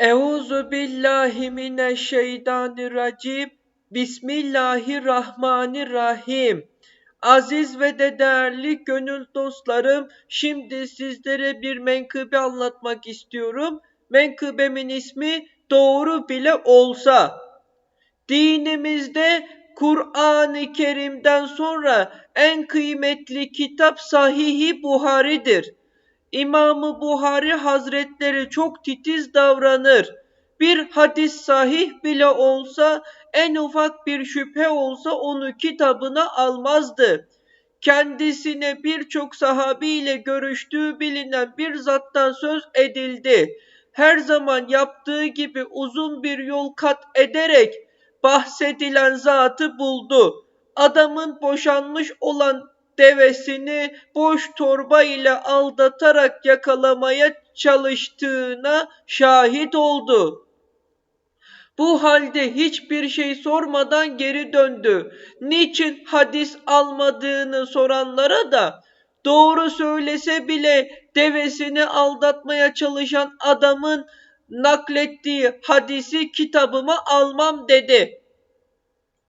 Euzu billahi mineşşeytanirracim. Bismillahirrahmanirrahim. Aziz ve de değerli gönül dostlarım, şimdi sizlere bir menkıbe anlatmak istiyorum. Menkıbemin ismi doğru bile olsa. Dinimizde Kur'an-ı Kerim'den sonra en kıymetli kitap Sahih-i Buhari'dir. İmamı Buhari Hazretleri çok titiz davranır. Bir hadis sahih bile olsa, en ufak bir şüphe olsa onu kitabına almazdı. Kendisine birçok sahabiyle görüştüğü bilinen bir zattan söz edildi. Her zaman yaptığı gibi uzun bir yol kat ederek bahsedilen zatı buldu. Adamın boşanmış olan devesini boş torba ile aldatarak yakalamaya çalıştığına şahit oldu. Bu halde hiçbir şey sormadan geri döndü. Niçin hadis almadığını soranlara da doğru söylese bile devesini aldatmaya çalışan adamın naklettiği hadisi kitabıma almam dedi.